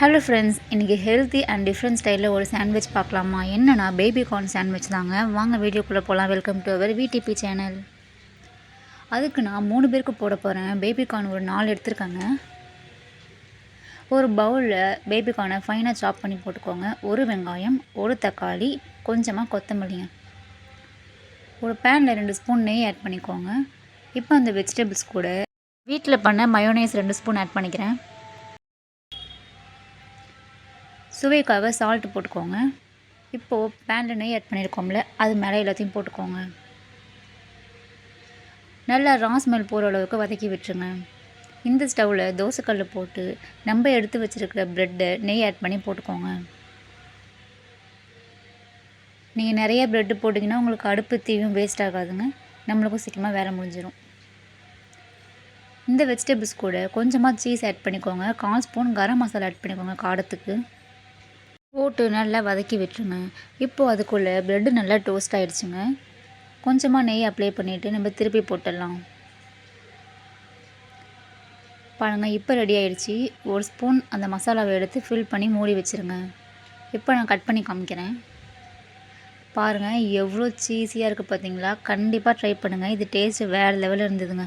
Hello friends இன்றைக்கி healthy and different ஸ்டைலில் ஒரு சாண்ட்விச் பார்க்கலாமா? என்னென்னா பேபி கார்ன் சாண்ட்விச் தாங்க. வாங்க வீடியோக்குள்ளே போகலாம் welcome to our VDP channel அதுக்கு நான் மூணு பேருக்கு போட போகிறேன் பேபி கார்ன் ஒரு நாலு எடுத்துருக்கேங்க. ஒரு பவுலில் பேபி கார்னை ஃபைனாக சாப் பண்ணி போட்டுக்கோங்க. ஒரு வெங்காயம் ஒரு தக்காளி கொஞ்சமாக கொத்தமல்லிங்க. ஒரு பேனில் ரெண்டு ஸ்பூன் நெய் ஆட் பண்ணிக்கோங்க. இப்போ அந்த வெஜிடபிள்ஸ் கூட. வீட்டில் பண்ண மயோனைஸ் ரெண்டு ஸ்பூன் ஆட் பண்ணிக்கிறேன். சுவைக்காக சால்ட்டு போட்டுக்கோங்க. இப்போது பேனில் நெய் ஆட் பண்ணியிருக்கோம்ல அது மேலே எல்லாத்தையும் போட்டுக்கோங்க. நல்லா ரா ஸ்மெல் போகிற அளவுக்கு வதக்கி விட்டுருங்க. இந்த ஸ்டவ்வில் தோசைக்கல் போட்டு நம்ம எடுத்து வச்சுருக்கிற ப்ரெட்டை நெய் ஆட் பண்ணி போட்டுக்கோங்க. நீங்கள் நிறைய ப்ரெட்டு போட்டிங்கன்னா உங்களுக்கு அடுப்பு தீவும் வேஸ்ட் ஆகாதுங்க. நம்மளுக்கும் சீக்கிரமாக வேலை முடிஞ்சிடும் இந்த வெஜிடபிள்ஸ் கூட கொஞ்சமாக சீஸ் ஆட் பண்ணிக்கோங்க. கால் ஸ்பூன் கரம் மசாலா ஆட் பண்ணிக்கோங்க காரத்துக்கு. போட்டு நல்லா வதக்கி விட்டுருங்க. இப்போது அதுக்குள்ளே ப்ரெட்டு நல்லா டோஸ்ட் ஆகிடுச்சுங்க கொஞ்சமாக நெய் அப்ளை பண்ணிவிட்டு நம்ம திருப்பி போட்டுடலாம். பாருங்கள் இப்போ ரெடி ஆயிடுச்சு. ஒரு ஸ்பூன் அந்த மசாலாவை எடுத்து ஃபில் பண்ணி மூடி வச்சுருங்க. இப்போ நான் கட் பண்ணி காமிக்கிறேன். பாருங்கள் எவ்வளோ சீஸியாக இருக்குது பார்த்தீங்களா கண்டிப்பாக ட்ரை பண்ணுங்கள் இது டேஸ்ட்டு வேறு லெவலில் இருந்ததுங்க.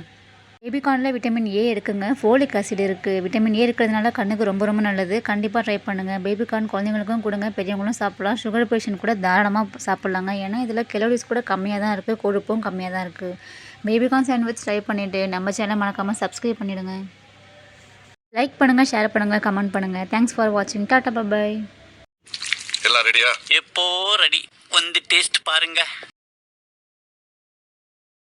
பேபிகார்னில் விட்டமின் ஏ இருக்குங்க. ஃபோலிக் ஆசிட் இருக்குது விட்டமின் ஏ இருக்கிறதுனால கண்ணுக்கு ரொம்ப ரொம்ப நல்லது. கண்டிப்பாக ட்ரை பண்ணுங்கள் பேபிகார்ன் குழந்தைங்களுக்கும் கொடுங்க. பெரியவங்களும் சாப்பிட்லாம். சுகர் பேஷண்ட் கூட தாராளமாக சாப்பிட்லாங்க. ஏன்னா இதில் கெலோரிஸ் கூட கம்மியாக தான் இருக்குது கொழுப்பும் கம்மியாக தான் இருக்குது பேபிகார்ன் சாண்ட்விச் ட்ரை பண்ணிவிட்டு நம்ம சேனல் மறக்காமல் சப்ஸ்கிரைப் பண்ணிவிடுங்க லைக் பண்ணுங்கள் ஷேர் பண்ணுங்கள் கமெண்ட் பண்ணுங்கள் தேங்க்ஸ் ஃபார் வாட்சிங் டாட்டா பாய் எல்லாம் ரெடியா எப்போ ரெடி வந்து டேஸ்ட் பாருங்க.